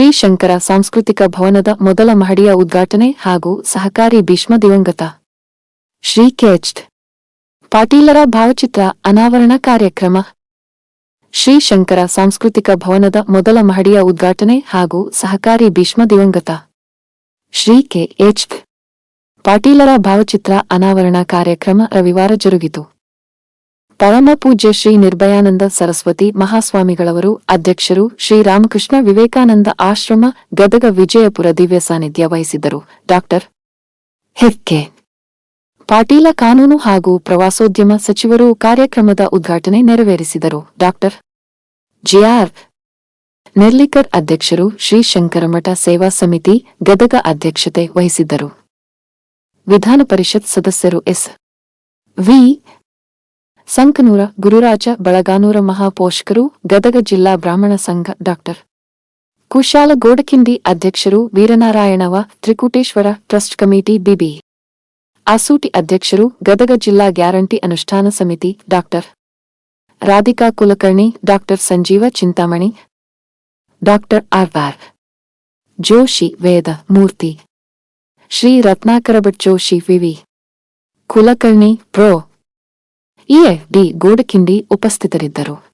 ಶ್ರೀ ಶಂಕರ ಸಾಂಸ್ಕೃತಿಕ ಭವನದ ಮೊದಲ ಮಹಡಿಯ ಉದ್ಘಾಟನೆ ಹಾಗೂ ಸಹಕಾರಿ ಭೀಷ್ಮ ದಿವಂಗತ. ಶ್ರೀ ಕೆಎಚ್ ಪಾಟೀಲರ ಭಾವಚಿತ್ರ ಅನಾವರಣ ಕಾರ್ಯಕ್ರಮ. ಶ್ರೀ ಶಂಕರ ಸಾಂಸ್ಕೃತಿಕ ಭವನದ ಮೊದಲ ಮಹಡಿಯ ಉದ್ಘಾಟನೆ ಹಾಗೂ ಸಹಕಾರಿ ಭೀಷ್ಮ ದಿವಂಗತ. ಶ್ರೀ ಕೆ ಎಚ್ ಪಾಟೀಲರ ಭಾವಚಿತ್ರ ಅನಾವರಣ ಕಾರ್ಯಕ್ರಮ ರವಿವಾರ ಜರುಗಿತು. ಪರಮ ಪೂಜ್ಯ ಶ್ರೀ ನಿರ್ಭಯಾನಂದ ಸರಸ್ವತಿ ಮಹಾಸ್ವಾಮಿಗಳವರು, ಅಧ್ಯಕ್ಷರು ಶ್ರೀ ರಾಮಕೃಷ್ಣ ವಿವೇಕಾನಂದ ಆಶ್ರಮ ಗದಗ ವಿಜಯಪುರ ದಿವ್ಯ ಸಾನ್ನಿಧ್ಯ ವಹಿಸಿದ್ದರು. ಡಾಕ್ಟರ್ ಹೆಕ್ಕೆ. ಪಾಟೀಲ ಕಾನೂನು ಹಾಗೂ ಪ್ರವಾಸೋದ್ಯಮ ಸಚಿವರು ಕಾರ್ಯಕ್ರಮದ ಉದ್ಘಾಟನೆ ನೆರವೇರಿಸಿದರು. ಡಾಕ್ಟರ್ ಜಿಆರ್ ನೆರ್ಲಿಕರ್ ಅಧ್ಯಕ್ಷರು ಶ್ರೀ ಶಂಕರಮಠ ಸೇವಾ ಸಮಿತಿ ಗದಗ ಅಧ್ಯಕ್ಷತೆ ವಹಿಸಿದ್ದರು. ವಿಧಾನ ಪರಿಷತ್ ಸದಸ್ಯರು ಎಸ್. ವಿ. ಸಂಕನೂರ ಗುರುರಾಜ ಬಳಗಾನೂರ ಮಹಾಪೋಷಕರು, ಗದಗ ಜಿಲ್ಲಾ ಬ್ರಾಹ್ಮಣ ಸಂಘ ಡಾಕ್ಟರ್ ಕುಶಾಲ ಗೋಡಕಿಂಡಿ ಅಧ್ಯಕ್ಷರು ವೀರನಾರಾಯಣವ, Trikuteshwara trust committee B B. Asooti ಅಧ್ಯಕ್ಷರು ಗದಗ ಜಿಲ್ಲಾ ಗ್ಯಾರಂಟಿ ಅನುಷ್ಠಾನ ಸಮಿತಿ doctor Radhika Kulkarni doctor Sanjeev Chintamani doctor ಆರ್ವಾರ್ Joshi Vedamurthy. Shri Ratnakar Bhat Joshi V V. Kulkarni prof. E A D Godakindi ಉಪಸ್ಥಿತರಿದ್ದರು.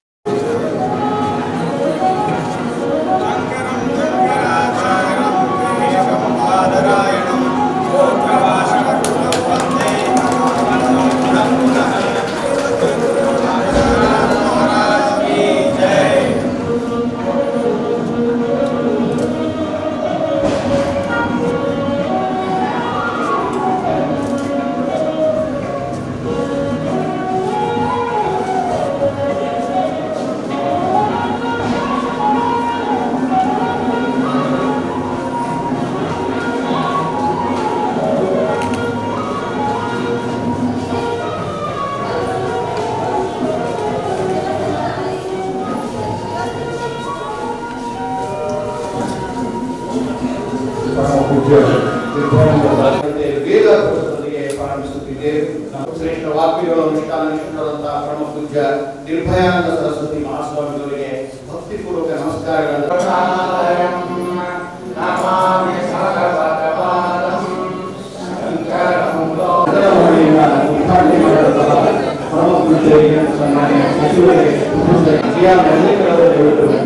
ಬರಬೇಕು ಅಂತ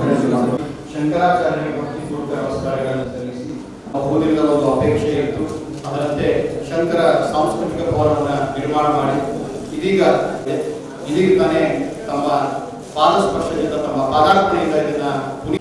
ವಿನಂತಿ ಮಾಡಿದ್ರು. ಶಂಕರಾಚಾರ್ಯರಿಗೆ ಭಕ್ತಿಪೂರ್ವಕ ನಮಸ್ಕಾರಗಳನ್ನು ಸಲ್ಲಿಸಿ ಬಹುದಿನದ ಒಂದು ಅಪೇಕ್ಷೆ ಇತ್ತು ಶಂಕರ ಸಾಂಸ್ಕೃತಿಕ ಭವನವನ್ನು ನಿರ್ಮಾಣ ಮಾಡಿ ಇದೀಗ ಇದೀಗ ತಮ್ಮ ಪಾದಸ್ಪರ್ಶದಿಂದ ತಮ್ಮ ಪಾದಾರ್ಪಣೆಯಿಂದ ಇದನ್ನ ಪುನೀ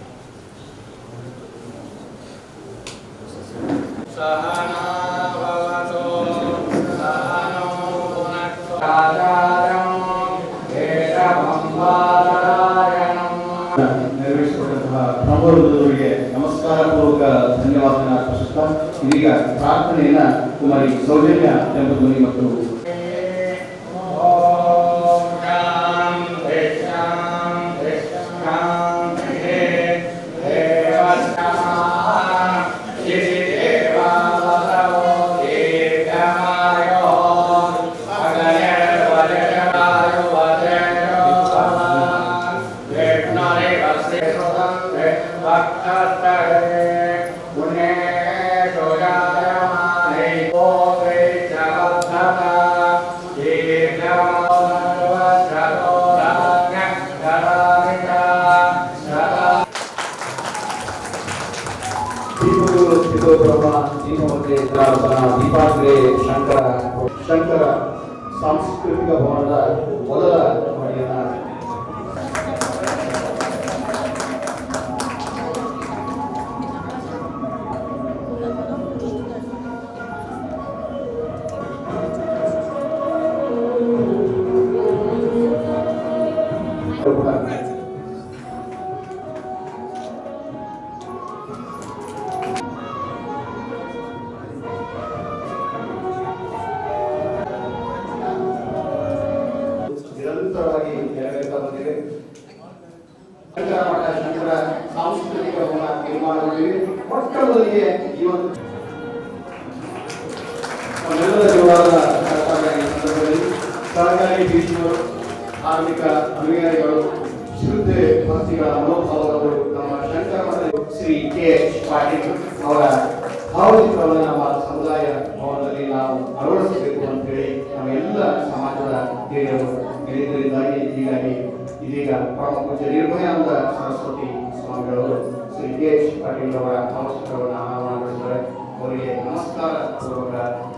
ನೆರವೇರಿಸಿಕೊಟ್ಟಂತಹ ಪ್ರಮೋದರಿಗೆ ನಮಸ್ಕಾರ ಪೂರ್ವಕ ಧನ್ಯವಾದನ ಅರ್ಪಿಸುತ್ತಾ ಇದೀಗ ಪ್ರಾರ್ಥನೆಯನ್ನ ಕುಮಾರಿ ಸೌಜನ್ಯ ಎಂಬುಧ್ವನಿ ಮತ್ತು ದೀಪಾಗ್ರೆ ಶಂಕರ ಶಂಕರ ಸಾಂಸ್ಕೃತಿಕ ಭವನದ ಮೊದಲ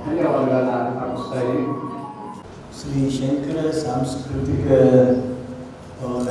ಧನ್ಯವಾದಗಳನ್ನು ಅರ್ಪಿಸ್ತಾ ಇದ್ದೀನಿ. ಶ್ರೀ ಶಂಕರ ಸಾಂಸ್ಕೃತಿಕ ಭವನ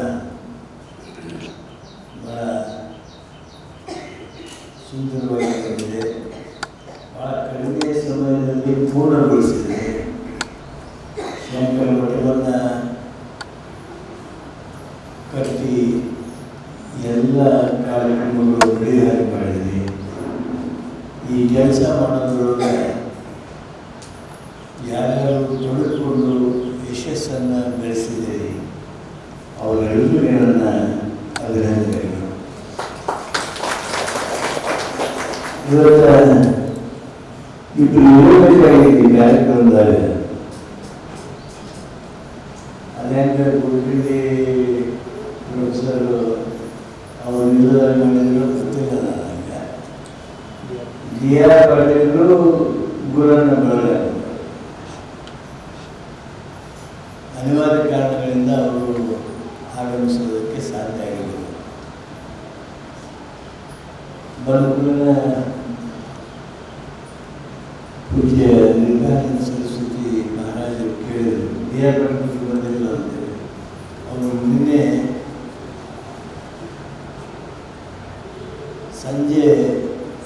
ఇప్పుడు ఈరోజు జరిగింది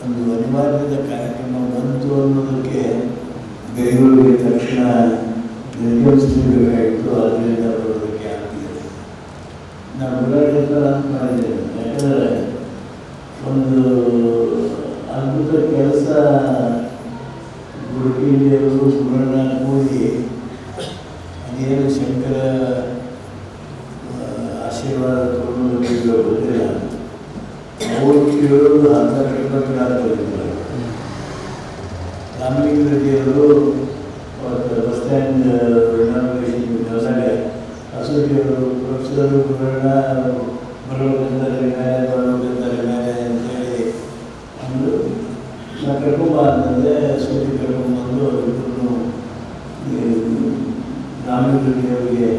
ಒಂದು ಅನಿವಾರ್ಯದ ಕಾರ್ಯಕ್ರಮ ಬಂತು ಅನ್ನೋದಕ್ಕೆ ಬೆಂಗಳೂರಿಗೆ ತಕ್ಷಣ ನಿರ್ಗಮಿಸಬೇಕಾಯಿತು ಅದರಿಂದ ಬರೋದಕ್ಕೆ ಆಗ್ತಿದೆ. ನಾವು ಹೋರಾಟದ ಅಂತ ಮಾಡಿದ್ದೇವೆ. ಯಾಕಂದರೆ ಒಂದು ಅದ್ಭುತ ಕೆಲಸ ಗುರುಗಿರಿಯವರು ಸುವರ್ಣ ಅಸೋಸಿಯೇಟಿಯವರು ಬಸ್ ಸ್ಟ್ಯಾಂಡ್ ವ್ಯವಸಾಯ ಅಸೋಸಿಯೇಟಿಯವರು ಪಕ್ಷದವರು ಗುರುಗಳನ್ನ ಬರಬೇಕಂತಾರೆ ಮೇಲೆ ಬರಬೇಕಂತಾರೆ ಮೇಲೆ ಅಂತೇಳಿ ಅಂದರು ನಾನು ಕರ್ಕೊಂಬ ಅಂತಂದರೆ ಸೂರ್ಯ ಈ ಇಬ್ಬರು ರಾಮಲಿಂಗರಿಗೆ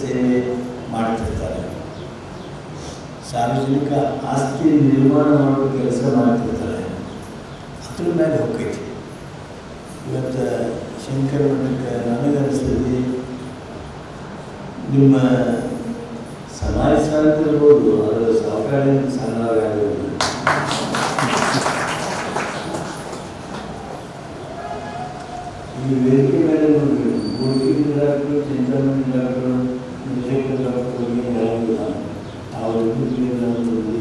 ಸೇವೆ ಮಾಡ್ತಿರ್ತಾರೆ ಸಾರ್ವಜನಿಕ ಆಸ್ತಿ ನಿರ್ಮಾಣ ಮಾಡುವ ಕೆಲಸ ಮಾಡ್ತಿರ್ತಾರೆ ಅದ್ರ ಮೇಲೆ ಹೋಗೈತಿ ಇವತ್ತು ಶಂಕರ ಮಠಕ್ಕೆ ನನಗನ್ನಿಸ್ತದೆ ನಿಮ್ಮ ಸಮಾಜ ಸಾಲಕ್ಕೆ ಇರ್ಬೋದು ಅದರ ಸಹಕಾರಿ ಸಹಕಾರ ಆಗಿರ್ಬೋದು. ಈ ವೇದಿಕೆ ಮೇಲೆ ನೋಡ್ರಿ. ಗೋಲ್ಕೀಪಿಂಗ್ ಆಗ್ಬೇಕು ಚಿಂತಾಮಣಿ विजय करना कोई नहीं रहेगा और विजय करना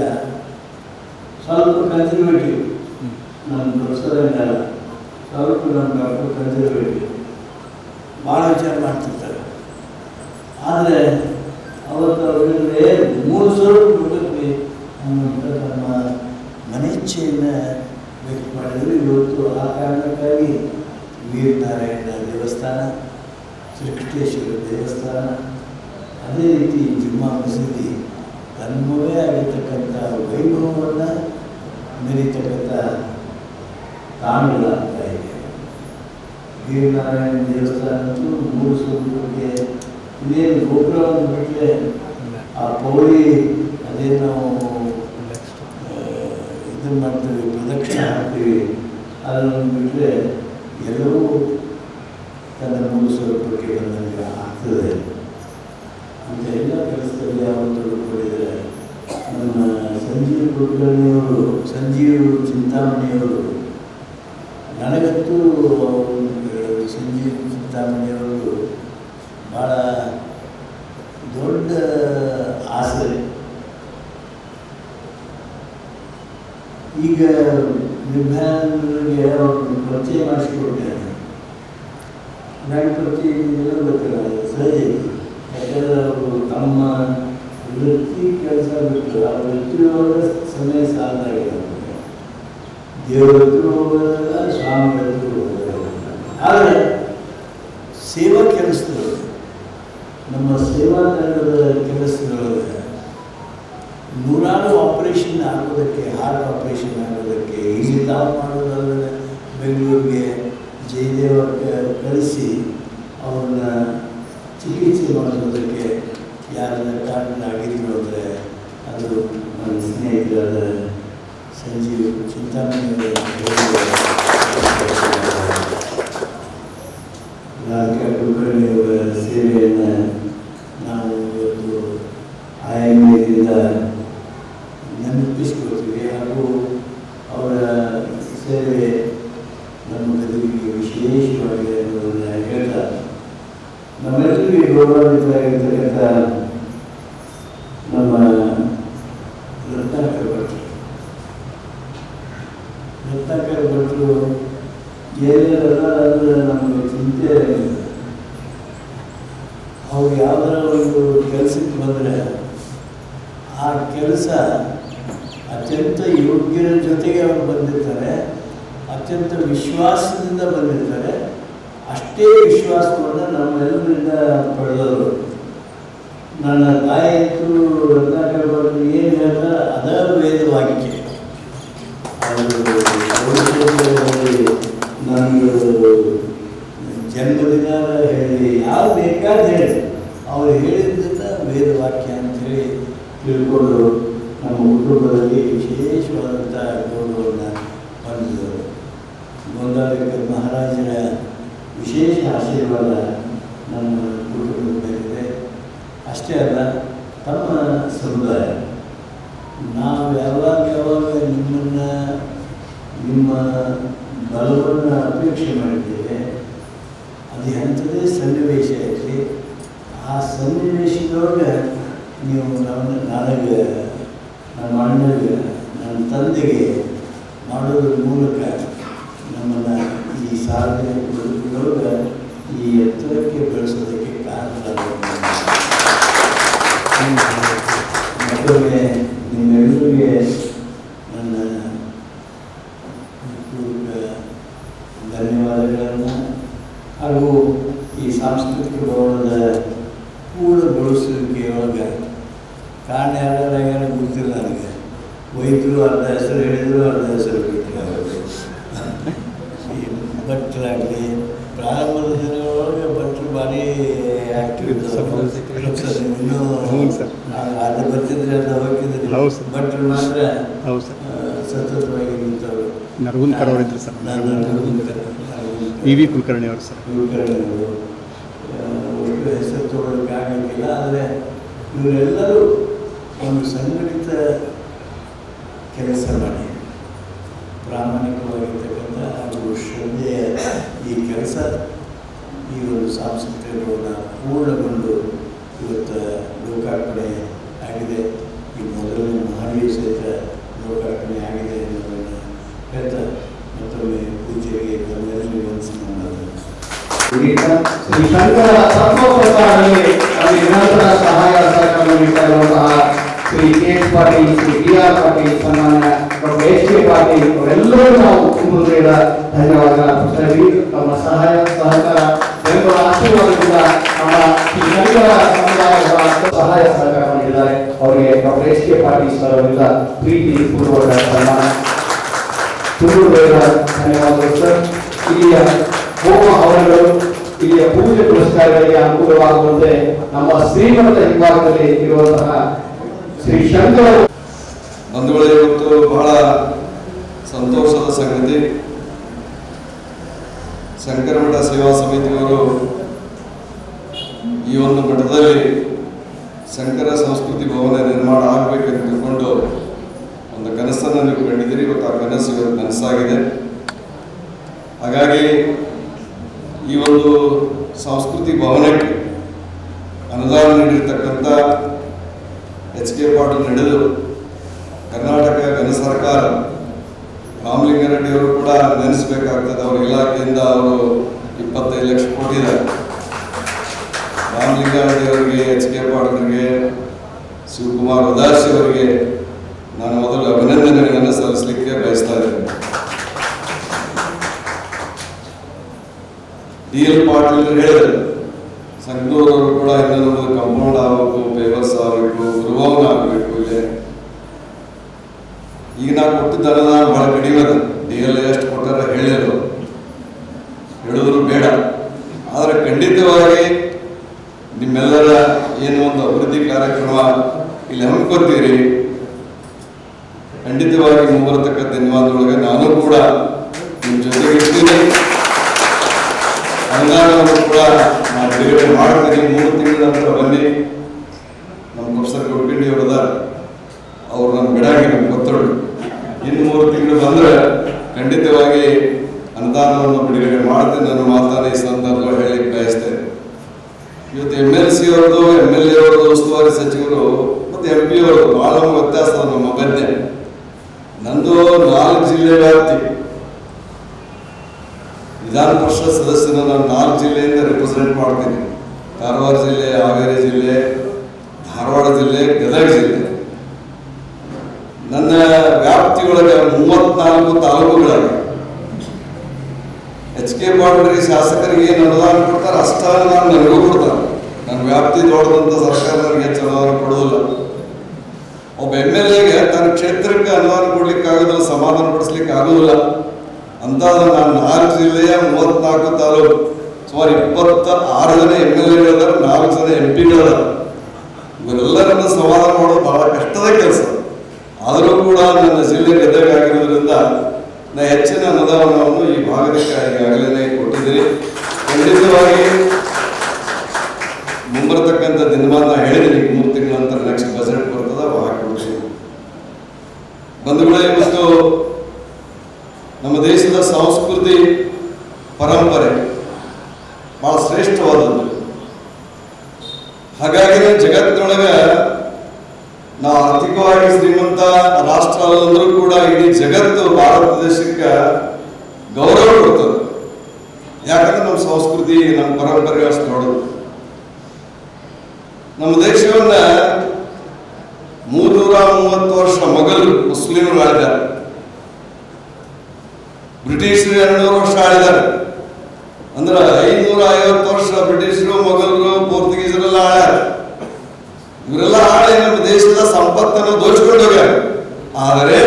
ಈಗ ಸ್ವಲ್ಪ ಕನ್ಸರ್ವೇಟಿವ್ ನನ್ನ ಪ್ರಸ್ತುತನಲ್ಲ ಸ್ವಲ್ಪ ನಮ್ಮ ಡಾಕ್ಟರ್ ಕನ್ಸರ್ವೇಟಿವ್ ಭಾಳ ವಿಚಾರ ಮಾಡ್ತಿರ್ತಾರೆ. ಆದರೆ ಅವತ್ತು ಅವರಿಗೆ ಮೂರು ಸಾವಿರ ಕುಟುಂಬಿ ಅನ್ನುವಂಥ ನಮ್ಮ ಮನೆಚ್ಛೆಯನ್ನು ವ್ಯಕ್ತ ಮಾಡಿದರು. ಇವತ್ತು ಆ ಕಾರಣಕ್ಕಾಗಿ ವೀರನಾರಾಯಣ ದೇವಸ್ಥಾನ ಶ್ರೀಕೃಷ್ಣೇಶ್ವರ ದೇವಸ್ಥಾನ ಅದೇ ರೀತಿ ಜುಮ್ಮಾ ಮಸೀದಿ ತನ್ಮವೇ ಆಗಿರ್ತಕ್ಕಂಥ ವೈಭವವನ್ನು ಮೆರೀತಕ್ಕಂಥ ತಾಣಗಳಾಗ್ತಾ ಇದೆ. ವೀರನಾರಾಯಣ ದೇವಸ್ಥಾನ ಅಂತೂ ಮೂರು ಸ್ವರೂಪಕ್ಕೆ ಇನ್ನೇನು ಗೋಪುರವನ್ನು ಬಿಟ್ಟರೆ ಆ ಪೌಳಿ ಅದೇ ನಾವು ಇದನ್ನು ಮಾಡ್ತೀವಿ, ಪ್ರದಕ್ಷಿಣೆ ಹಾಕ್ತೀವಿ. ಅದನ್ನು ಬಿಟ್ಟರೆ ಎಲ್ಲವೂ ತನ್ನ ಮೂರು ಸ್ವರೂಪಕ್ಕೆ ಬಂದಂಗೆ ಆಗ್ತದೆ. ಅಂತ ಎಲ್ಲ ಕೆಲಸದಲ್ಲಿ ತೊಡಗಿಕೊಂಡಿದ್ದಾರೆ ನಮ್ಮ ಸಂಜೀವ್ ಕುಲಕರ್ಣಿಯವರು ಸಂಜೀವ್ ಚಿಂತಾಮಣಿಯವರು. ನನಗಂತೂ ಸಂಜೀವ್ ಚಿಂತಾಮಣಿಯವರು ಭಾಳ ದೊಡ್ಡ ಆಸರೆ. ಈಗ ನಿರ್ಭಯನಿಗೆ ಅವ್ರನ್ನ ಪರಿಚಯ ಮಾಡಿಸ್ಕೊಡ್ತೇನೆ ಗಣಪತಿ ಇದೆಲ್ಲ ಗೊತ್ತಿಲ್ಲ ಸರಿ ಯಾಕಂದರೆ ವೃತ್ತಿ ಕೆಲಸ ಬಿಟ್ಟು ಆ ವೃತ್ತಿಯೊಳಗೆ ಸಮಯ ಅವ್ರಿಗೆ. ದೇವರ ಹೋಗೋದಲ್ಲ ಸ್ವಾಮಿ ಹೋಗೋದಿಲ್ಲ ಆದರೆ ಸೇವಾ ಕೆಲಸದೊಳಗೆ ನಮ್ಮ ಸೇವಾ ತಂಡದ ಕೆಲಸದೊಳಗೆ ನೂರಾರು ಆಪರೇಷನ್ ಆಗೋದಕ್ಕೆ ಹಾರ್ಟ್ ಆಪರೇಷನ್ ಆಗೋದಕ್ಕೆ, ಇಲ್ಲಿ ತಾವು ಮಾಡೋದಲ್ಲದೆ ಬೆಂಗಳೂರಿಗೆ ಜಯದೇವ ಕಳಿಸಿ ಅವ್ರನ್ನ ಚಿಕಿತ್ಸೆ ಮಾಡಿಸೋದಕ್ಕೆ ಯಾರೆಲ್ಲ ಕಾರಣ ಆಗಿದ್ರು ಅಂದರೆ ಅದು ನನ್ನ ಸ್ನೇಹಿತರಾದ ಸಂಜೀವ್ ಚಿಂತಾಮಣಿ ರಾಜಕೀಯ ಕುಲಕರ್ಣಿಯವರ ಸೇವೆಯನ್ನು ನಾವು ಇವತ್ತು ಆಯಾಮದಿಂದ ನೆನಪಿಸ್ಕೊಳ್ತೀವಿ ಹಾಗೂ ಅವರ ಸೇವೆ ನಮ್ಮ ಗದುಗಿಗೆ ವಿಶೇಷವಾಗಿದೆ ಅನ್ನೋದನ್ನು ಹೇಳ್ತಾ ನಮ್ಮೆಲ್ಲರಿಗೆ ಗೌರವಾನ್ವಿತರಾಗಿರ್ತಕ್ಕಂಥ ನಮ್ಮ ರತ್ನಾಕರ್ ಭಟ್ರು ರತ್ನಾಕರ್ ಭಟ್ರು ಏನೆಲ್ಲ ಅಂದರೆ ನಮಗೆ ಚಿಂತೆ ಇರಲಿಲ್ಲ. ಅವ್ರು ಯಾವ್ದಾರ ಒಂದು ಕೆಲಸಕ್ಕೆ ಬಂದರೆ ಆ ಕೆಲಸ ಅತ್ಯಂತ ಯೋಗ್ಯರ ಜೊತೆಗೆ ಅವರು ಬಂದಿರ್ತಾರೆ ಅತ್ಯಂತ ವಿಶ್ವಾಸದಿಂದ ಬಂದಿರ್ತಾರೆ ಅಷ್ಟೇ ವಿಶ್ವಾಸವನ್ನು ನಮ್ಮೆಲ್ಲರಿಂದ ಪಡೆದವರು ನನ್ನ ತಾಯಿಯಂತೂ ರತ್ನಾಕರ್ ಭಟ್ರು ಏನು ಹೇಳ್ತಾರೆ ಅದ ವೇದವಾಕ್ಯ ಅವರು ನಂದು ಜನ್ಮದಿನ ಹೇಳಿ ಯಾವ ಬೇಕಾದ ಹೇಳಿ ಅವ್ರು ಹೇಳಿದ್ದನ್ನ ವೇದವಾಕ್ಯ ಅಂತೇಳಿ ತಿಳ್ಕೊಂಡು ನಮ್ಮ ಕುಟುಂಬದಲ್ಲಿ ವಿಶೇಷವಾದಂಥ ಗೌರವವನ್ನು ಹೊಂದಿದರು ಗೊಂದಾಲಕರ್ ಮಹಾರಾಜರ ವಿಶೇಷ ಆಶೀರ್ವಾದ ನಮ್ಮ ಕುಟುಂಬದ ಮೇಲಿದೆ ಅಷ್ಟೇ ಅಲ್ಲ ತಮ್ಮ ಸಮುದಾಯ ನಾವು ಯಾವಾಗ ಯಾವಾಗ ನಿಮ್ಮನ್ನು ನಿಮ್ಮ ಬಲವನ್ನು ಅಪೇಕ್ಷೆ ಮಾಡಿದ್ದೇವೆ ಅದು ಎಂಥದೇ ಸನ್ನಿವೇಶ ಇರಲಿ ಆ ಸನ್ನಿವೇಶದೊಳಗೆ ನೀವು ನನ್ನ ನನಗೆ ನಮ್ಮ ಅಣ್ಣಗೆ ನನ್ನ ತಂದೆಗೆ ಮಾಡೋದ್ರ ಮೂಲಕ ನಮ್ಮನ್ನು ಈ ಸಾರ್ವಜನಿಕ ಬದುಕಿನೊಳಗೆ ಈ ಎತ್ತರಕ್ಕೆ ಬೆಳೆಸೋದಕ್ಕೆ ಕಾರಣರಾಗಬೇಕು ಮತ್ತೊಮ್ಮೆ ನಿಮ್ಮೆಲ್ಲರಿಗೆ ನನ್ನ ಪೂರ್ವಕ ಧನ್ಯವಾದಗಳನ್ನು ಹಾಗೂ ಈ ಸಾಂಸ್ಕೃತಿಕ ಭವನದ ಪೂರ್ಣಗೊಳಿಸುವಿಕೆಯೊಳಗೆ ಕಾರಣ ಯಾರ್ಯಾರ ಗೊತ್ತಿಲ್ಲ ನನಗೆ ವೈದ್ಯರು ಅರ್ಧ ಹೆಸರು ಹೇಳಿದ್ರು ಅರ್ಧ ಹೆಸರು ಬಿಟ್ಟರು ಭಟ್ರಾಗಲಿ ಪ್ರಾರಂಭದ ದಿನಗಳೊಳಗೆ ಭಟ್ರು ಭಾರಿ ಆ್ಯಕ್ಟಿವ್ ಇನ್ನೂ ಹೌದು ಸರ್. ಅದು ಬರ್ತಿದ್ರೆ ಅದು ಹೋಗಿದ್ರೆ. ಭಟ್ರು ಮಾತ್ರ ಸತತವಾಗಿ ನಿಂತವರು. ನರಗುಂದ್ಕರ್ ಅವರು ಇದ್ರು ಸರ್. ಇ ವಿ ಕುಲಕರ್ಣಿ ಅವರು ಸರ್. ಕುಲಕರ್ಣಿ ಅವರು ಹೆಸರು ತೊಗೊಳಕ್ಕೆ ಆಗಂಗಿಲ್ಲ ಆದರೆ ಇವರೆಲ್ಲರೂ ಒಂದು ಸಂಘಟಿತ ಕೆಲಸ ಮಾಡಿ. ಪ್ರಾಮಾಣಿಕವಾಗಿರ್ತಕ್ಕಂಥ ಶ್ರದ್ಧೆಯ ಈ ಕೆಲಸ ಈ ಒಂದು ಸಾಂಸ್ಕೃತಿಕ ಪೂರ್ಣಗೊಂಡು ಇವತ್ತು ಲೋಕಾರ್ಪಣೆ ಆಗಿದೆ. ಈ ಮೊದಲನೇ ಮಹಾವೀರ ಸಹಿತ ಲೋಕಾರ್ಪಣೆ ಆಗಿದೆ ಎನ್ನುವುದನ್ನು ಹೇಳ್ತಾ ಮತ್ತೊಮ್ಮೆ ಪೂಜೆಗೆ ಗಮನದಲ್ಲಿ ಮನಸ್ಸು ಶ್ರೀ ಶಂಕರ ಸಹಾಯ ಸಹಕಾರ Shri K S Patil Shri D R Patil ಸನ್ಮಾನ್ಯ ಡಾಕ್ಟರ್ ಎಚ್ ಕೆ ಅವರೆಲ್ಲರೂ ನಾವು ತುಂಬುವುದರಿಂದ ಧನ್ಯವಾದಗಳ ಇದ್ದೀವಿ. ನಮ್ಮ ಸಹಾಯ, ಸಹಕಾರ ಬೆಂಬಲ ಆಶೀರ್ವಾದದಿಂದ ನಮ್ಮ ಈ ಶಂಕರ ಸಮುದಾಯದ ಸಹಾಯ ಸಹಕಾರ ನೀಡಿದ್ದಾರೆ ಅವರಿಗೆ doctor S K Patil sir ಅವರಿಂದ ಪ್ರೀತಿ ಪೂರ್ವಕ ಸನ್ಮಾನ. ಧನ್ಯವಾದಗಳು ಸರ್. ಇಲ್ಲಿಯ ಹೋಮ ಹವನಗಳು, ಇಲ್ಲಿಯ ಪೂಜೆ ಪುರಸ್ಕಾರಗಳಿಗೆ ಅನುಕೂಲವಾಗುವಂತೆ ನಮ್ಮ ಶ್ರೀಮಂತ ಹಿಂಭಾಗದಲ್ಲಿ ಇರುವಂತಹ ಶ್ರೀ ಶಂಕರ ಬಂಧುಗಳೇ ಇವತ್ತು ಬಹಳ ಸಂತೋಷದ ಸಂಗತಿ, ಶಂಕರಮಠ ಸೇವಾ ಸಮಿತಿಯವರು ಈ ಒಂದು ಮಠದಲ್ಲಿ ಶಂಕರ ಸಂಸ್ಕೃತಿ ಭವನ ನಿರ್ಮಾಣ ಆಗಬೇಕೆಂದು ತಿಳ್ಕೊಂಡು ಒಂದು ಕನಸನ್ನು ನೀವು ಕಂಡಿದ್ದೀರಿ. ಇವತ್ತು ಆ ಕನಸು ಇವತ್ತು ಕನಸಾಗಿದೆ ಹಾಗಾಗಿ ಈ ಒಂದು ಸಂಸ್ಕೃತಿ ಭವನಕ್ಕೆ ಅನುದಾನ ನೀಡಿರ್ತಕ್ಕಂಥ ಎಚ್ ಕೆ ಪಾಟೀಲ್ ನಡೆದು ಕರ್ನಾಟಕ ಘನ ಸರ್ಕಾರ ರಾಮಲಿಂಗಾರೆಡ್ಡಿ ಅವರು ಕೂಡ ನೆನೆಸಬೇಕಾಗ್ತದೆ. ಅವರ ಇಲಾಖೆಯಿಂದ ಅವರು ಇಪ್ಪತ್ತೈದು ಲಕ್ಷ ಕೊಟ್ಟಿದ್ದಾರೆ. ರಾಮಲಿಂಗಾರೆಡ್ಡಿ ಅವರಿಗೆ ಎಚ್ ಕೆ ಪಾಟೀಲ್ಗೆ, ಶಿವಕುಮಾರ್ ಉದಾಸಿ ಅವರಿಗೆ ನಾನು ಮೊದಲು ಅಭಿನಂದನೆಗಳನ್ನು ಸಲ್ಲಿಸಲಿಕ್ಕೆ ಬಯಸ್ತಾ ಇದ್ದೇನೆ. ಡಿ ಎಲ್ ಪಾಟೀಲ್ ಹೇಳಿದರು ಸಂಘದವರು ಕೂಡ ಇನ್ನೂ ನಮ್ಮದು ಕಂಪೌಂಡ್ ಆಗಬೇಕು ಪೇಪರ್ಸ್ ಆಗಬೇಕು ಗೃಹವನ್ನ ಆಗಬೇಕು ಇಲ್ಲಿ ಈಗ ನಾವು ಕೊಟ್ಟಿದ್ದ ಅನುದಾನ ಬಹಳ ಕಡಿಮೆ ಅದ ಡಿ ಎಲ್ ಎಷ್ಟು ಕೊಟ್ಟಾರ ಹೇಳಿದ್ರು ಹೇಳಿದ್ರು ಬೇಡ ಆದರೆ ಖಂಡಿತವಾಗಿ ನಿಮ್ಮೆಲ್ಲರ ಏನು ಒಂದು ಅಭಿವೃದ್ಧಿ ಕಾರ್ಯಕ್ರಮ ಇಲ್ಲಿ ಹಮ್ಮಿಕೊತೀರಿ ಖಂಡಿತವಾಗಿ ಮುಂಬರತಕ್ಕ ದಿನವಾದೊಳಗೆ ನಾನು ಕೂಡ ನಿಮ್ಮ ಜೊತೆಗೆ ಇರ್ತೀನಿ ಅನುದಾನವನ್ನು ಕೂಡ ನಾನು ಬಿಡುಗಡೆ ಮಾಡ್ತೀನಿ ಮೂರು ತಿಂಗಳ ನಂತರ ಬನ್ನಿ ನಮ್ಮ ಪ್ರೊಫೆಸರ್ ಕೊಡ್ಕಂಡಿ ಅವರದ ಅವ್ರು ನಮ್ಮ ಬಿಡಾಗಿ ನಮ್ಗೆ ಇನ್ನು ಮೂರು ತಿಂಗಳು ಬಂದರೆ ಖಂಡಿತವಾಗಿ ಅನುದಾನವನ್ನು ಬಿಡುಗಡೆ ಮಾಡ್ತೇನೆ ನಾನು ಮಾತಾಡಿ ಈ ಸಂದರ್ಭದಲ್ಲಿ ಹೇಳಿ ಬಯಸ್ತೇನೆ. ಇವತ್ತು ಎಂ ಎಲ್ ಸಿ ಅವ್ರದ್ದು ಎಂ ಎಲ್ ಎ ಅವ್ರದ್ದು ಉಸ್ತುವಾರಿ ಸಚಿವರು ಮತ್ತು ಎಂ ಪಿ ಅವರು ಬಹಳ ವ್ಯತ್ಯಾಸ ನಮ್ಮ ಬಂದೆ ನಂದು ನಾಲ್ಕು ಜಿಲ್ಲೆ ವ್ಯಾಪ್ತಿ. ವಿಧಾನ ಪರಿಷತ್ ಸದಸ್ಯನ ನಾನು ನಾಲ್ಕು ಜಿಲ್ಲೆಯಿಂದ ರೆಪ್ರೆಸೆಂಟ್ ಮಾಡ್ತೀನಿ. ಕಾರವಾರ ಜಿಲ್ಲೆ, ಹಾವೇರಿ ಜಿಲ್ಲೆ, ಧಾರವಾಡ ಜಿಲ್ಲೆ, ಗದಗ ಜಿಲ್ಲೆ. ನನ್ನ ವ್ಯಾಪ್ತಿಯೊಳಗೆ ಮೂವತ್ನಾಲ್ಕು ತಾಲೂಕುಗಳಲ್ಲಿ ಎಚ್ ಕೆ ಪಾಟೀಲ್ ಶಾಸಕರಿಗೆ ಏನು ಅನುದಾನ ಕೊಡ್ತಾರೆ ಅಷ್ಟ ನಾನು ಕೊಡ್ತಾರೆ ನನ್ನ ವ್ಯಾಪ್ತಿ ದೊಡ್ಡದಂತ ಸರ್ಕಾರ ನನಗೆ ಹೆಚ್ಚು ಅನುದಾನ ಕೊಡೋದಿಲ್ಲ ಒಬ್ಬ ಎಂ ಎಲ್ ಎಗೆ ತನ್ನ ಕ್ಷೇತ್ರಕ್ಕೆ ಅನುದಾನ ಕೊಡ್ಲಿಕ್ಕೆ ಆಗೋದಿಲ್ಲ ಸಮಾಧಾನ ಪಡಿಸ್ಲಿಕ್ಕೆ ಆಗೋದಿಲ್ಲ ಅಂತ ನಾನು ನಾಲ್ಕು ಜಿಲ್ಲೆಯ ಮೂವತ್ನಾಲ್ಕು ತಾಲೂಕು, ಸುಮಾರು ಇಪ್ಪತ್ತ ಆರು ಜನ ಎಂ ಎಲ್ ಎಗಳಿದ್ದಾರೆ ನಾಲ್ಕು ಜನ ಎಂ ಪಿಗಳಿದ್ದಾರೆ ಇವರೆಲ್ಲರನ್ನು ಸಮಾಧಾನ ಮಾಡೋದು ಬಹಳ ಕಷ್ಟದ ಕೆಲಸ. ಆದರೂ ಕೂಡ ನನ್ನ ಜಿಲ್ಲೆ ಗದಗ ಆಗಿರೋದ್ರಿಂದ ನಾ ಹೆಚ್ಚಿನ ಅನುದಾನವನ್ನು ಈ ಭಾಗಕ್ಕೆ ಆಗಲೇ ಕೊಟ್ಟಿದ್ದೀನಿ ಖಂಡಿತವಾಗಿ ಮುಂಬರತಕ್ಕಂಥ ದಿನಮಾನ ಹೇಳಿದ ಹೇಳಿದ್ದೀನಿ ಮೂರು ತಿಂಗಳ ನಂತರ ನೆಕ್ಸ್ಟ್ ಬಜೆಟ್ ಬರ್ತದ ಹಾಕಿಬಿಡ್ತೀನಿ ಬಂಧುಗಳೇ ಇವತ್ತು ನಮ್ಮ ದೇಶದ ಸಂಸ್ಕೃತಿ ಪರಂಪರೆ ಬಹಳ ಶ್ರೇಷ್ಠವಾದದ್ದು. ಹಾಗಾಗಿ ಜಗತ್ತಿನೊಳಗೆ ನಾವು ಆರ್ಥಿಕವಾಗಿ ಶ್ರೀಮಂತ ರಾಷ್ಟ್ರ ಕೂಡ ಇಡೀ ಜಗತ್ತು ಭಾರತ ದೇಶಕ್ಕೆ ಗೌರವ ಕೊಡ್ತದೆ. ಯಾಕಂದ್ರೆ ನಮ್ಮ ಸಂಸ್ಕೃತಿ, ನಮ್ಮ ಪರಂಪರೆ ಅಷ್ಟು ನೋಡೋದು ನಮ್ಮ ದೇಶವನ್ನ ಮೂರ್ನೂರ ಮೂವತ್ತು ವರ್ಷ ಮೊಘಲರು ಮುಸ್ಲಿಮರು ಆಳಿದ್ದಾರೆ. ಬ್ರಿಟಿಷರು ಎರಡ್ನೂರು ವರ್ಷ ಆಳಿದ್ದಾರೆ. ಅಂದ್ರೆ ಐನೂರ ಐವತ್ತು ವರ್ಷ ಬ್ರಿಟಿಷರು, ಮೊಘಲರು, ಪೋರ್ಚುಗೀಸರೆಲ್ಲ ಆಳ್ಯಾರ. ಇವರೆಲ್ಲ ಸಂಪತ್ತನ್ನು ದೋಚ್ಕೊಂಡು ಹೋಗ್ಯಾರ ಆದರೆ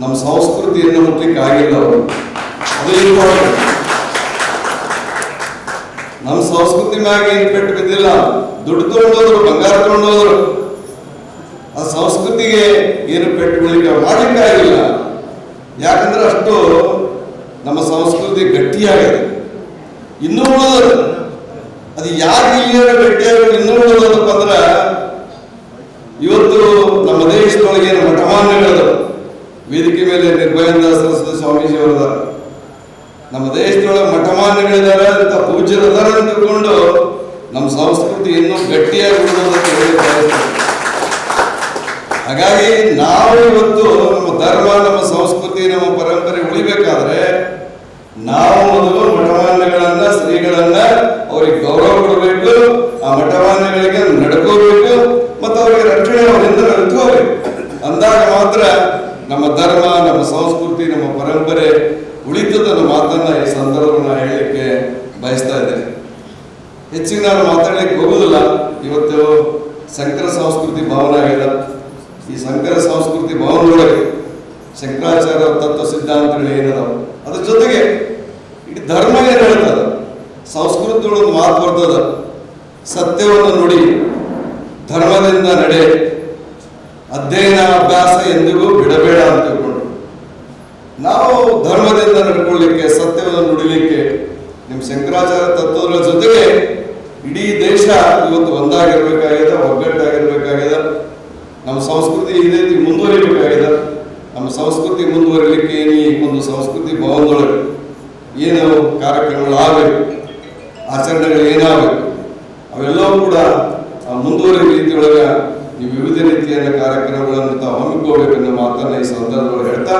ನಮ್ಮ ಸಂಸ್ಕೃತಿಯನ್ನು ಮುಟ್ಲಿಕ್ಕೆ ಆಗಿಲ್ಲ ಅವರು. ಅದು ಇಂಪಾರ್ಟೆಂಟ್ ನಮ್ಮ ಸಂಸ್ಕೃತಿ ಮ್ಯಾಗ ಏನು ಪೆಟ್ಟು ಬಿದ್ದಿಲ್ಲ. ದುಡ್ಡು ತಗೊಂಡೋದ್ರು, ಬಂಗಾರ ತಗೊಂಡೋದ್ರು. ಆ ಸಂಸ್ಕೃತಿಗೆ ಏನು ಪೆಟ್ಟು ಬೀಳಿಕೆ ಮಾಡ್ಲಿಕ್ಕೆ ಆಗಿಲ್ಲ. ಯಾಕಂದ್ರೆ ಅಷ್ಟು ನಮ್ಮ ಸಂಸ್ಕೃತಿ ಗಟ್ಟಿಯಾಗಿದೆ. ಇನ್ನೂ ಅದು ಯಾರು ಇಲ್ಲಿ ಗಟ್ಟಿಯಾಗಿ ಇನ್ನೂ ಉಳಿದಪ್ಪ ಅಂದ್ರೆ ಇವತ್ತು ನಮ್ಮ ದೇಶದೊಳಗೆ ನಮ್ಮ ಮಠಮಾನ್ಯಗಳದು ವೇದಿಕೆ ಮೇಲೆ ನಿರ್ಭಯಾನಂದ ಸರಸ್ವತಿ ಸ್ವಾಮೀಜಿ ಅವರದಾರ ನಮ್ಮ ದೇಶದೊಳಗೆ ಮಠಮಾನ್ಯಗಳಿದ್ದಾರೆ ಅಂತ ಪೂಜ್ಯರದಾರ ತಿಳ್ಕೊಂಡು ನಮ್ಮ ಸಂಸ್ಕೃತಿ ಇನ್ನೂ ಗಟ್ಟಿಯಾಗಿ. ಹಾಗಾಗಿ ನಾವು ಇವತ್ತು ನಮ್ಮ ಧರ್ಮ, ನಮ್ಮ ಸಂಸ್ಕೃತಿ, ನಮ್ಮ ಪರಂಪರೆ ಉಳಿಬೇಕಾದ್ರೆ ನಾವು ಮೊದಲು ಮಠಮಾನ್ಯಗಳನ್ನ, ಶ್ರೀಗಳನ್ನ ಅವ್ರಿಗೆ ಗೌರವ ಕೊಡಬೇಕು, ಆ ಮಠಮಾನ್ಯಗಳಿಗೆ ನಡ್ಕೋಬೇಕು ಮತ್ತು ಅವರಿಗೆ ರಕ್ಷಣೆ ಅವರಿಂದ ನಡ್ಕೋಬೇಕು ಅಂದಾಗ ಮಾತ್ರ ನಮ್ಮ ಧರ್ಮ, ನಮ್ಮ ಸಂಸ್ಕೃತಿ, ನಮ್ಮ ಪರಂಪರೆ ಉಳಿತದ ಮಾತನ್ನ ಈ ಸಂದರ್ಭನ ಹೇಳಲಿಕ್ಕೆ ಬಯಸ್ತಾ ಇದ್ದೇನೆ. ಹೆಚ್ಚಿಗೆ ನಾನು ಮಾತಾಡ್ಲಿಕ್ಕೆ ಹೋಗುದಿಲ್ಲ ಇವತ್ತು ಶಂಕರ ಸಂಸ್ಕೃತಿ ಭವನ ಆಗಿದೆ. ಈ ಶಂಕರ ಸಂಸ್ಕೃತಿ ಭವನದೊಳಗೆ ಶಂಕರಾಚಾರ್ಯ ತತ್ವ ಸಿದ್ಧಾಂತಗಳು ಏನದಾವ, ಅದ್ರ ಜೊತೆಗೆ ಇಡೀ ಧರ್ಮ ಏನು ಹೇಳ್ತದ ಸಂಸ್ಕೃತಿ ಒಳಗೆ ಮಾತು ಬರ್ತದ. ಸತ್ಯವನ್ನು ನುಡಿ ಧರ್ಮದಿಂದ ನಡೆ. ಅಧ್ಯಯನ ಅಭ್ಯಾಸ ಎಂದಿಗೂ ಬಿಡಬೇಡ ಅಂತ ತಿಳ್ಕೊಂಡು. ನಾವು ಧರ್ಮದಿಂದ ನಡ್ಕೊಳ್ಳಿಕ್ಕೆ, ಸತ್ಯವನ್ನು ನುಡಿಲಿಕ್ಕೆ ನಿಮ್ಮ ಶಂಕರಾಚಾರ್ಯ ತತ್ವಗಳ ಜೊತೆಗೆ ಇಡೀ ದೇಶ ಇವತ್ತು ಒಂದಾಗಿರ್ಬೇಕಾಗಿದೆ, ಒಗ್ಗಟ್ಟಾಗಿರ್ಬೇಕಾಗಿದೆ. ನಮ್ಮ ಸಂಸ್ಕೃತಿ ಈ ರೀತಿ ಮುಂದುವರಿಬೇಕಾಗಿದೆ. ನಮ್ಮ ಸಂಸ್ಕೃತಿ ಮುಂದುವರಿಲಿಕ್ಕೆ ಏನು ಈ ಒಂದು ಸಂಸ್ಕೃತಿ ಭವನದೊಳಗೆ ಏನು ಕಾರ್ಯಕ್ರಮಗಳು ಆಗಬೇಕು ಆಚರಣೆಗಳು ಏನಾಗಬೇಕು, ಅವೆಲ್ಲವೂ ಕೂಡ ಮುಂದುವರಿದ ರೀತಿಯೊಳಗೆ ಈ ವಿವಿಧ ರೀತಿಯ ಕಾರ್ಯಕ್ರಮಗಳನ್ನು ತಾವು ಹಮ್ಮಿಕೋಬೇಕನ್ನೋ ಮಾತನ್ನ ಈ ಸಂದರ್ಭದಲ್ಲಿ ಹೇಳ್ತಾ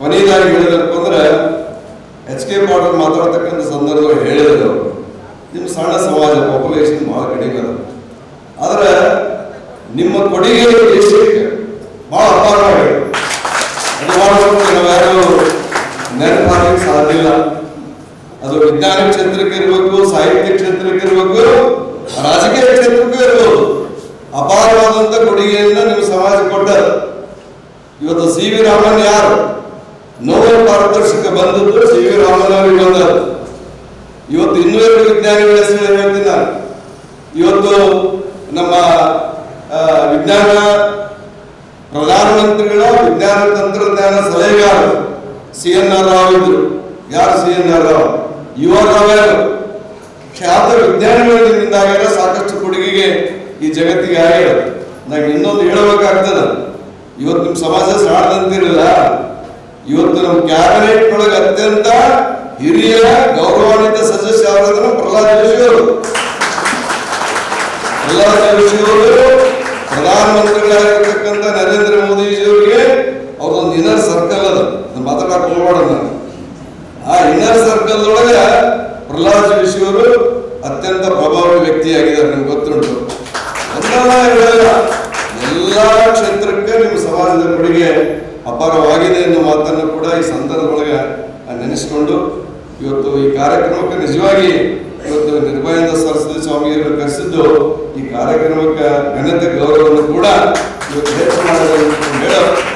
ಕೊನೆಯದಾಗಿ ಹೇಳಿದಪ್ಪ ಅಂದ್ರೆ ಎಚ್ ಕೆ ಪಾಟೀಲ್ ಮಾತಾಡ್ತಕ್ಕಂಥ ಸಂದರ್ಭದಲ್ಲಿ ಹೇಳಿದ್ರು. ನಿಮ್ಮ ಸಣ್ಣ ಸಮಾಜ ಪಾಪ್ಯುಲೇಷನ್ ಬಹಳ ಕಡಿಮೆ ಅದ. ಆದ್ರೆ ನಿಮ್ಮ ಕೊಡುಗೆ ದೇಶಕ್ಕೆ ಬಹಳ ಅಪಾರವಾಗಿದೆ ಅದು ಸಾಧ್ಯ ಇಲ್ಲ ಅದು ವಿಜ್ಞಾನ ಕ್ಷೇತ್ರಕ್ಕೆ ಇರಬೇಕು, ಸಾಹಿತ್ಯ ಕ್ಷೇತ್ರಕ್ಕೆ ಇರಬೇಕು ರಾಜಕೀಯ ಕ್ಷೇತ್ರಕ್ಕೂ ಇರಬಹುದು. ಅಪಾರವಾದಂತ ಕೊಡುಗೆಯನ್ನ ನಿಮ್ಮ ಸಮಾಜ ಕೊಟ್ಟ ಇವತ್ತು ಸಿ ವಿ ರಾಮನ್ ಯಾರು? ನೋಬೆಲ್ ಪಾರದರ್ಶಕ ಬಂದದ್ದು ಸಿ ವಿ ರಾಮನ್ ಅವರಿಗೆ ಇವತ್ತು ಇನ್ನೂ ಎರಡು ವಿಜ್ಞಾನಿಗಳ ಹೆಸರು ಇವತ್ತು ನಮ್ಮ ವಿಜ್ಞಾನ ಪ್ರಧಾನಮಂತ್ರಿಗಳ ವಿಜ್ಞಾನ ತಂತ್ರಜ್ಞಾನ ಸಲಹೆಗಾರರು ಸಿ ಎನ್ ಆರ್ ರಾವ್ ಇದ್ರು. ಯಾರು ಸಿ ಎನ್ ಆರ್ ರಾವ್? ಯುವ ರಾವ್ ಖ್ಯಾತ ವಿಜ್ಞಾನಿಗಳಿಂದಾಗೆಲ್ಲ ಸಾಕಷ್ಟು ಕೊಡುಗೆಗೆ ಈ ಜಗತ್ತಿಗೆ ಆಗ್ಯಾರ ನಂಗೆ ಇನ್ನೊಂದು ಹೇಳಬೇಕಾಗ್ತದ. ಇವತ್ತು ನಿಮ್ಮ ಸಮಾಜ ಸಾಣದಂತಿರಲಿಲ್ಲ ಇವತ್ತು ನಮ್ಮ ಕ್ಯಾಬಿನೆಟ್ ಒಳಗೆ ಅತ್ಯಂತ ಹಿರಿಯ, ಗೌರವಾನ್ವಿತ ಸದಸ್ಯ ಅವರಾದ್ರೆ ಪ್ರಹ್ಲಾದ್ ಜೋಶಿ ಅವರು. ಪ್ರಹ್ಲಾದ್ ಜೋಶಿ ಅವರು ಪ್ರಧಾನಮಂತ್ರಿಗಳಾಗಿರ್ತಕ್ಕಂಥ ನರೇಂದ್ರ ಮೋದಿಜಿಯವರಿಗೆ ಅವ್ರದೊಂದು ಇನ್ನರ್ ಸರ್ಕಲ್ ಅದ. ಮಾತಾಡಕ್ ಹೋಗ್ಬಾರ್ದು ನಾನು ಆ ಇನ್ನರ್ ಸರ್ಕಲ್ ಒಳಗೆ ಪ್ರಹ್ಲಾದ್ ಜೋಶಿ ಅವರು ಅತ್ಯಂತ ಪ್ರಭಾವಿ ವ್ಯಕ್ತಿಯಾಗಿದ್ದಾರೆ, ನಿಮ್ಗೆ ಗೊತ್ತುಂಟು. ಎಲ್ಲ ಕ್ಷೇತ್ರಕ್ಕೆ ನಿಮ್ಮ ಸಮಾಜದ ಕೊಡುಗೆ ಅಪಾರವಾಗಿದೆ ಎನ್ನುವ ಮಾತನ್ನು ಕೂಡ ಈ ಸಂದರ್ಭದೊಳಗೆ ನೆನೆಸಿಕೊಂಡು ಇವತ್ತು ಈ ಕಾರ್ಯಕ್ರಮಕ್ಕೆ ನಿಜವಾಗಿ ಇವತ್ತು ನಿರ್ಭಯಾನಂದ ಸರಸ್ವತಿ ಸ್ವಾಮಿಯವರು ಕರೆಸಿದ್ದು ಈ ಕಾರ್ಯಕ್ರಮಕ್ಕೆ ಘನತೆ ಗೌರವವನ್ನು ಕೂಡ ಇವತ್ತು ಹೆಚ್ಚು ಮಾಡಲು